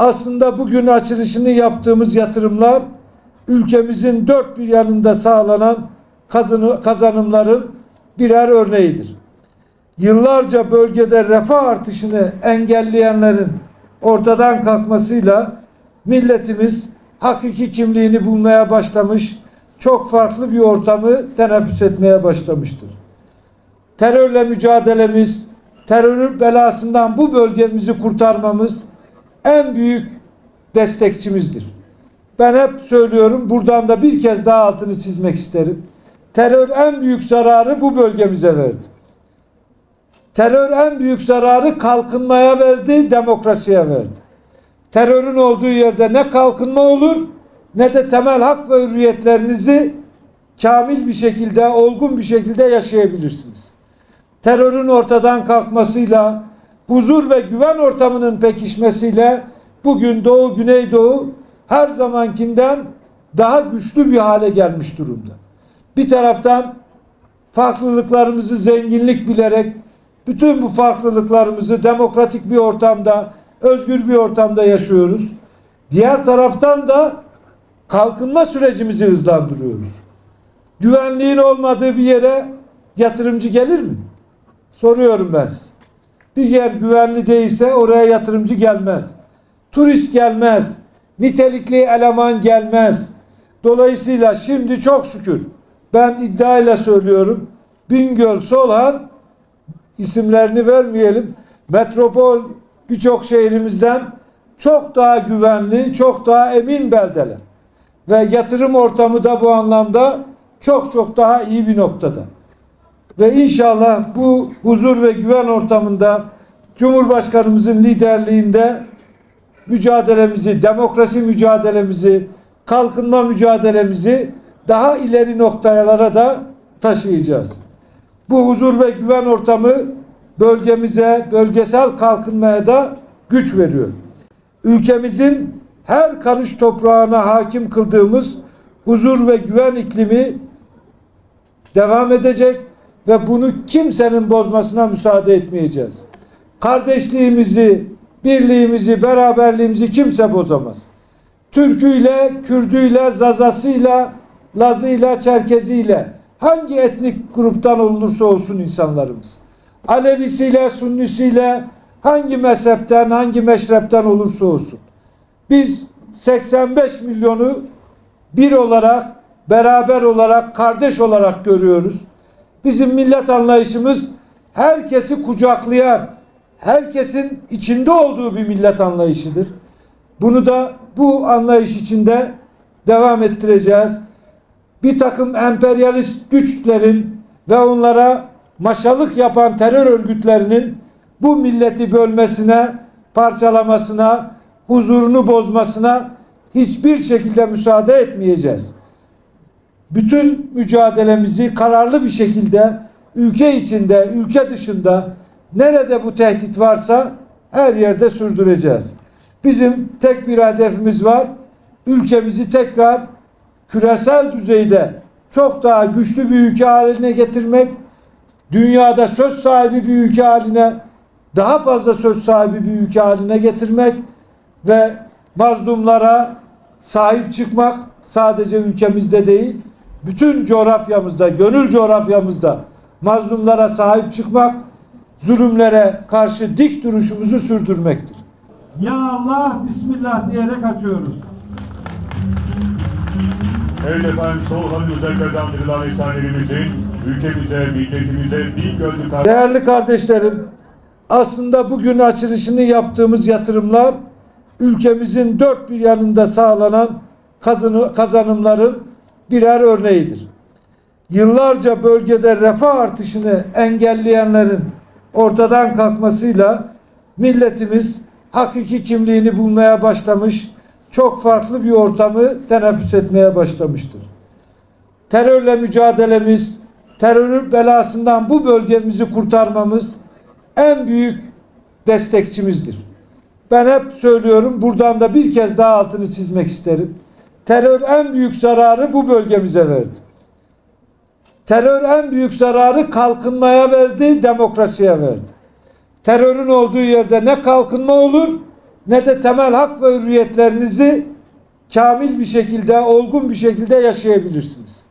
Aslında bugün açılışını yaptığımız yatırımlar ülkemizin dört bir yanında sağlanan kazanı- kazanımların birer örneğidir. Yıllarca bölgede refah artışını engelleyenlerin ortadan kalkmasıyla milletimiz hakiki kimliğini bulmaya başlamış, çok farklı bir ortamı teneffüs etmeye başlamıştır. Terörle mücadelemiz, terör belasından bu bölgemizi kurtarmamız en büyük destekçimizdir. Ben hep söylüyorum, buradan da bir kez daha altını çizmek isterim. Terör en büyük zararı bu bölgemize verdi. Terör en büyük zararı kalkınmaya verdi, demokrasiye verdi. Terörün olduğu yerde ne kalkınma olur ne de temel hak ve hürriyetlerinizi kamil bir şekilde, olgun bir şekilde yaşayabilirsiniz. Terörün ortadan kalkmasıyla, huzur ve güven ortamının pekişmesiyle bugün Doğu Güneydoğu her zamankinden daha güçlü bir hale gelmiş durumda. Bir taraftan farklılıklarımızı zenginlik bilerek bütün bu farklılıklarımızı demokratik bir ortamda, özgür bir ortamda yaşıyoruz. Diğer taraftan da kalkınma sürecimizi hızlandırıyoruz. Güvenliğin olmadığı bir yere yatırımcı gelir mi? Soruyorum ben size. Bir yer güvenli değilse oraya yatırımcı gelmez. Turist gelmez. Nitelikli eleman gelmez. Dolayısıyla şimdi çok şükür ben iddiayla söylüyorum. Bingöl, Solhan isimlerini vermeyelim. Metropol birçok şehrimizden çok daha güvenli, çok daha emin beldeler. Ve yatırım ortamı da bu anlamda çok çok daha iyi bir noktada. Ve inşallah bu huzur ve güven ortamında Cumhurbaşkanımızın liderliğinde mücadelemizi, demokrasi mücadelemizi, kalkınma mücadelemizi daha ileri noktalara da taşıyacağız. Bu huzur ve güven ortamı bölgemize, bölgesel kalkınmaya da güç veriyor. Ülkemizin her karış toprağına hakim kıldığımız huzur ve güven iklimi devam edecek ve bunu kimsenin bozmasına müsaade etmeyeceğiz. Kardeşliğimizi, birliğimizi, beraberliğimizi kimse bozamaz. Türküyle, Kürdüyle, Zazasıyla, Lazıyla, Çerkeziyle hangi etnik gruptan olursa olsun insanlarımız. Alevisiyle, Sünnisiyle, hangi mezhepten, hangi meşrepten olursa olsun. Biz 85 milyonu bir olarak, beraber olarak, kardeş olarak görüyoruz. Bizim millet anlayışımız herkesi kucaklayan, herkesin içinde olduğu bir millet anlayışıdır. Bunu da bu anlayış içinde devam ettireceğiz. Bir takım emperyalist güçlerin ve onlara maşalık yapan terör örgütlerinin bu milleti bölmesine, parçalamasına, huzurunu bozmasına hiçbir şekilde müsaade etmeyeceğiz. Bütün mücadelemizi kararlı bir şekilde ülke içinde, ülke dışında nerede bu tehdit varsa her yerde sürdüreceğiz. Bizim tek bir hedefimiz var. Ülkemizi tekrar küresel düzeyde çok daha güçlü bir ülke haline getirmek, dünyada söz sahibi bir ülke haline, daha fazla söz sahibi bir ülke haline getirmek ve mazlumlara sahip çıkmak sadece ülkemizde değil, bütün coğrafyamızda, gönül coğrafyamızda mazlumlara sahip çıkmak, zulümlere karşı dik duruşumuzu sürdürmektir. Ya Allah, Bismillah diyerek açıyoruz. Evet efendim Solhan'ın özel kazandırılan eserlerimizin ülkemize, milletimize bir gönlü kar- Değerli kardeşlerim, aslında bugün açılışını yaptığımız yatırımlar ülkemizin dört bir yanında sağlanan kazanı- kazanımların birer örneğidir. Yıllarca bölgede refah artışını engelleyenlerin ortadan kalkmasıyla milletimiz hakiki kimliğini bulmaya başlamış, çok farklı bir ortamı teneffüs etmeye başlamıştır. Terörle mücadelemiz, terör belasından bu bölgemizi kurtarmamız en büyük destekçimizdir. Ben hep söylüyorum, buradan da bir kez daha altını çizmek isterim. Terör en büyük zararı bu bölgemize verdi. Terör en büyük zararı kalkınmaya verdi, demokrasiye verdi. Terörün olduğu yerde ne kalkınma olur ne de temel hak ve hürriyetlerinizi kamil bir şekilde, olgun bir şekilde yaşayabilirsiniz.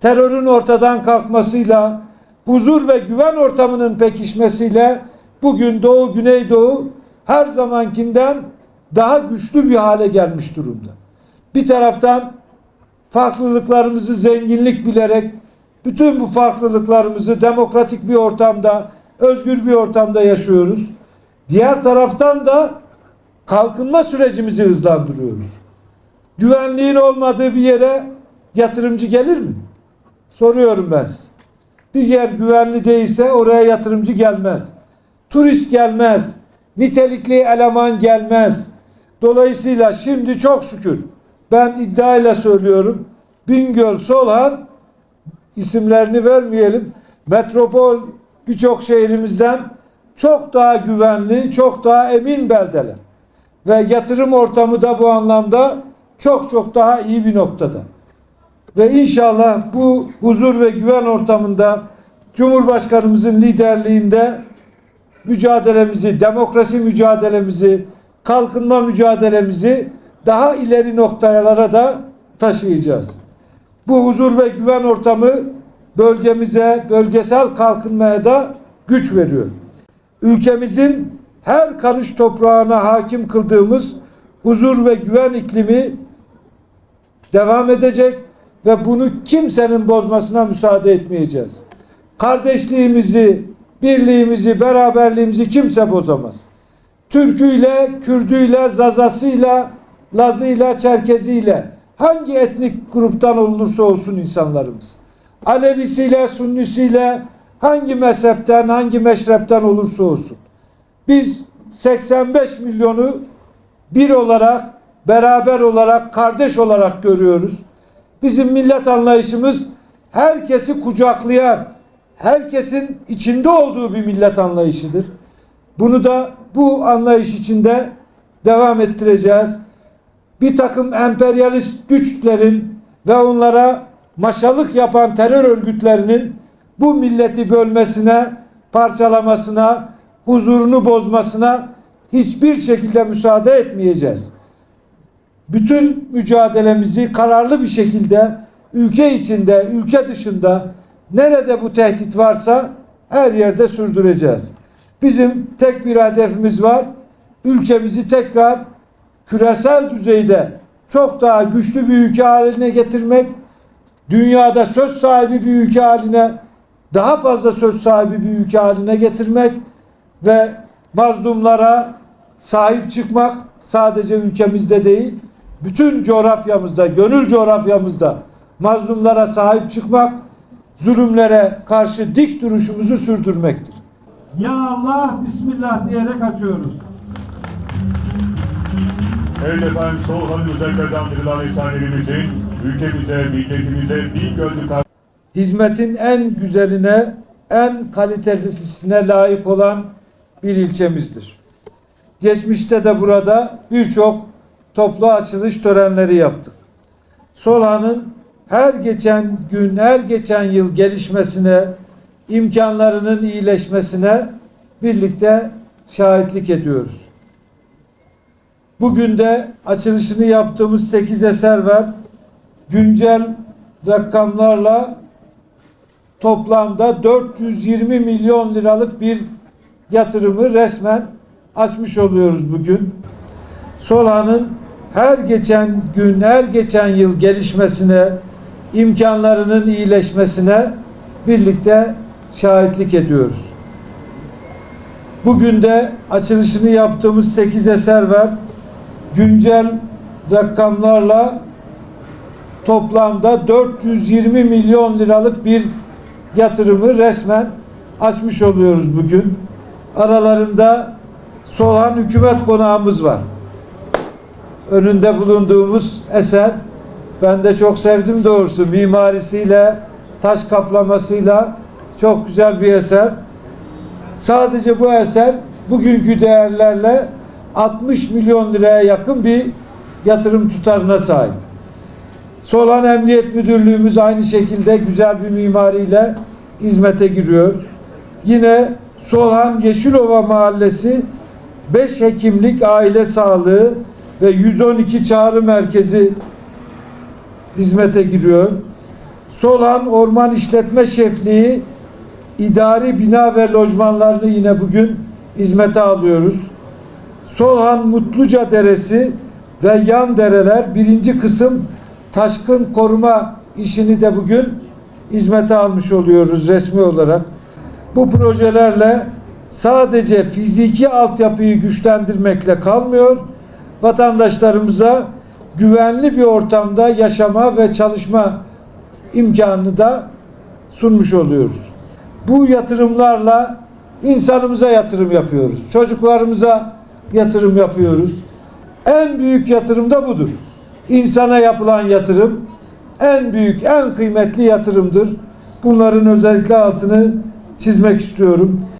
Terörün ortadan kalkmasıyla, huzur ve güven ortamının pekişmesiyle bugün Doğu Güneydoğu her zamankinden daha güçlü bir hale gelmiş durumda. Bir taraftan farklılıklarımızı zenginlik bilerek bütün bu farklılıklarımızı demokratik bir ortamda, özgür bir ortamda yaşıyoruz. Diğer taraftan da kalkınma sürecimizi hızlandırıyoruz. Güvenliğin olmadığı bir yere yatırımcı gelir mi? Soruyorum ben. Bir yer güvenli değilse oraya yatırımcı gelmez. Turist gelmez. Nitelikli eleman gelmez. Dolayısıyla şimdi çok şükür ben iddiayla söylüyorum. Bingöl, Solhan isimlerini vermeyelim. Metropol birçok şehrimizden çok daha güvenli, çok daha emin beldeler. Ve yatırım ortamı da bu anlamda çok çok daha iyi bir noktada. Ve inşallah bu huzur ve güven ortamında Cumhurbaşkanımızın liderliğinde mücadelemizi, demokrasi mücadelemizi, kalkınma mücadelemizi daha ileri noktalara da taşıyacağız. Bu huzur ve güven ortamı bölgemize, bölgesel kalkınmaya da güç veriyor. Ülkemizin her karış toprağına hakim kıldığımız huzur ve güven iklimi devam edecek ve bunu kimsenin bozmasına müsaade etmeyeceğiz. Kardeşliğimizi, birliğimizi, beraberliğimizi kimse bozamaz. Türküyle, Kürdüyle, Zazasıyla, Lazıyla, Çerkeziyle hangi etnik gruptan olursa olsun insanlarımız. Alevisiyle, Sünnisiyle, hangi mezhepten, hangi meşrepten olursa olsun. Biz 85 milyonu bir olarak, beraber olarak, kardeş olarak görüyoruz. Bizim millet anlayışımız herkesi kucaklayan, herkesin içinde olduğu bir millet anlayışıdır. Bunu da bu anlayış içinde devam ettireceğiz. Bir takım emperyalist güçlerin ve onlara maşalık yapan terör örgütlerinin bu milleti bölmesine, parçalamasına, huzurunu bozmasına hiçbir şekilde müsaade etmeyeceğiz. Bütün mücadelemizi kararlı bir şekilde ülke içinde, ülke dışında nerede bu tehdit varsa her yerde sürdüreceğiz. Bizim tek bir hedefimiz var. Ülkemizi tekrar küresel düzeyde çok daha güçlü bir ülke haline getirmek, dünyada söz sahibi bir ülke haline, daha fazla söz sahibi bir ülke haline getirmek ve mazlumlara sahip çıkmak sadece ülkemizde değil, bütün coğrafyamızda, gönül coğrafyamızda mazlumlara sahip çıkmak, zulümlere karşı dik duruşumuzu sürdürmektir. Ya Allah, Bismillah diyerek açıyoruz. Evet efendim Solhan'ın özel kazandırılan eserlerimizin ülkemize, milletimize bir gönlü hizmetin en güzeline, en kalitesine layık olan bir ilçemizdir. Geçmişte de burada birçok toplu açılış törenleri yaptık. Solhan'ın her geçen gün, her geçen yıl gelişmesine, imkanlarının iyileşmesine birlikte şahitlik ediyoruz. Bugün de açılışını yaptığımız 8 eser var. Güncel rakamlarla toplamda 420 milyon liralık bir yatırımı resmen açmış oluyoruz bugün. Solhan'ın her geçen gün, her geçen yıl gelişmesine, imkanlarının iyileşmesine birlikte şahitlik ediyoruz. Bugün de açılışını yaptığımız 8 eser var. Güncel rakamlarla toplamda 420 milyon liralık bir yatırımı resmen açmış oluyoruz bugün. Aralarında Solhan Hükümet Konağımız var. Önünde bulunduğumuz eser ben de çok sevdim doğrusu mimarisiyle, taş kaplamasıyla çok güzel bir eser. Sadece bu eser bugünkü değerlerle 60 milyon liraya yakın bir yatırım tutarına sahip. Solan Emniyet Müdürlüğümüz aynı şekilde güzel bir mimariyle hizmete giriyor. Yine Solhan Yeşilova Mahallesi 5 hekimlik aile sağlığı ve 112 çağrı merkezi hizmete giriyor. Solhan Orman İşletme Şefliği idari bina ve lojmanlarını yine bugün hizmete alıyoruz. Solhan Mutluca Deresi ve yan dereler birinci kısım taşkın koruma işini de bugün hizmete almış oluyoruz resmi olarak. Bu projelerle sadece fiziki altyapıyı güçlendirmekle kalmıyor, vatandaşlarımıza güvenli bir ortamda yaşama ve çalışma imkanını da sunmuş oluyoruz. Bu yatırımlarla insanımıza yatırım yapıyoruz. Çocuklarımıza yatırım yapıyoruz. En büyük yatırım da budur. İnsana yapılan yatırım en büyük, en kıymetli yatırımdır. Bunların özellikle altını çizmek istiyorum.